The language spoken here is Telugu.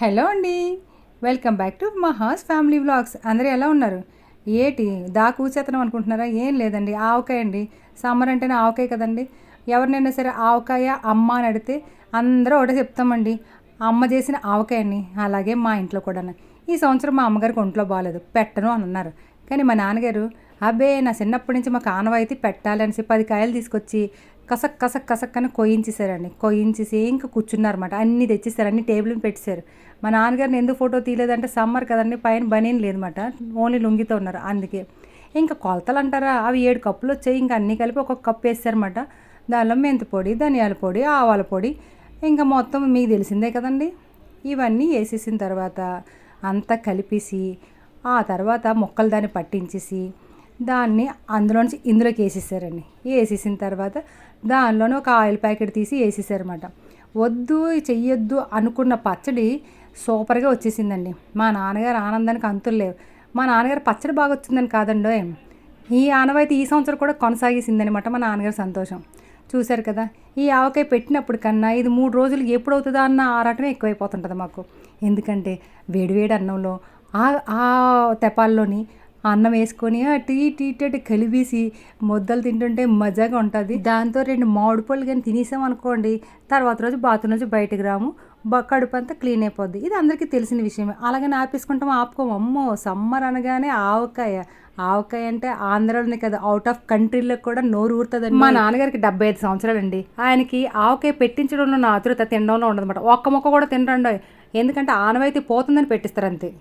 హలో అండి. Welcome back to Mahas family vlogs. అందరూ ఎలా ఉన్నారు? ఏటి దా కూచేతనం అనుకుంటున్నారా? ఏం లేదండి. ఆవకాయ అండి. సమ్మర్ అంటేనే ఆవకాయ కదండి. ఎవరినైనా సరే ఆవకాయ అమ్మ అని అడిగితే అందరూ ఒకటే చెప్తామండి. అమ్మ చేసిన ఆవకాయ అండి. అలాగే మా ఇంట్లో కూడా ఈ సంవత్సరం మా అమ్మగారికి ఒంట్లో బాగాలేదు పెట్టను అని అన్నారు. కానీ మా నాన్నగారు అబ్బే నా చిన్నప్పటి నుంచి మా ఆనవాయితీ పెట్టాలనేసి పది కాయలు తీసుకొచ్చి కసక్ కసక్ కసక్ అని కొయ్యించేశారండి. కొయ్యించేసి ఇంకా కూర్చున్నారన్నమాట. అన్నీ తెచ్చేసారు అన్ని టేబుల్ పెట్టేశారు. మా నాన్నగారిని ఎందుకు ఫోటో తీయలేదంటే సమ్మర్ కదండి పైన బనీన్ లేదన్నమాట. ఓన్లీ లుంగితో ఉన్నారు అందుకే. ఇంకా కొలతలు అంటారా అవి ఏడు కప్పులు వచ్చాయి ఇంకా అన్నీ కలిపి ఒక కప్పు వేసారన్నమాట దానిలో మెంతి పొడి ధనియాల పొడి ఆవాల పొడి ఇంకా మొత్తం మీకు తెలిసిందే కదండి. ఇవన్నీ వేసేసిన తర్వాత అంతా కలిపేసి ఆ తర్వాత మొక్కలు దాన్ని పట్టించేసి దాన్ని అందులోంచి ఇందులోకి వేసేసారండి. వేసేసిన తర్వాత దానిలోనే ఒక ఆయిల్ ప్యాకెట్ తీసి వేసేసారన్నమాట. వద్దు చెయ్యొద్దు అనుకున్న పచ్చడి సూపర్గా వచ్చేసిందండి. మా నాన్నగారు ఆనందానికి అంతులు లేవు. మా నాన్నగారు పచ్చడి బాగా వచ్చిందని కాదండో ఈ ఆనవాయితీ ఈ సంవత్సరం కూడా కొనసాగేసిందనమాట మా నాన్నగారు సంతోషం. చూశారు కదా ఈ ఆవకాయ పెట్టినప్పుడు కన్నా ఇది మూడు రోజులు ఎప్పుడు అవుతుందా అన్న ఆరాటమే ఎక్కువైపోతుంటుంది మాకు. ఎందుకంటే వేడివేడి అన్నంలో ఆ ఆ తెపాల్లోని అన్నం వేసుకొని టీ టీ టీ కలిపేసి ముద్దలు తింటుంటే మజాగా ఉంటుంది. దాంతో రెండు మామిడి పళ్ళు కానీ తినేసాం అనుకోండి తర్వాత రోజు బాత్రూమ్ నుంచి బయటకు రాము బ- కడుపు అంతా క్లీన్ అయిపోద్ది. ఇది అందరికీ తెలిసిన విషయమే. అలాగని ఆపేసుకుంటాం ఆపుకోము. అమ్మో సమ్మర్ అనగానే ఆవకాయ. ఆవకాయ అంటే ఆంధ్రలోనే కదా అవుట్ ఆఫ్ కంట్రీలో కూడా నోరు ఊరుతుందండి. మా నాన్నగారికి డెబ్బై ఐదు సంవత్సరాలండి. ఆయనకి ఆవకాయ పెట్టించడంలో నా ఆతురత తినడంలో ఉండదన్నమాట. ఒక్క మొక్క కూడా తినరండి. ఎందుకంటే ఆనవాయితీ పోతుందని పెట్టిస్తారు అంతే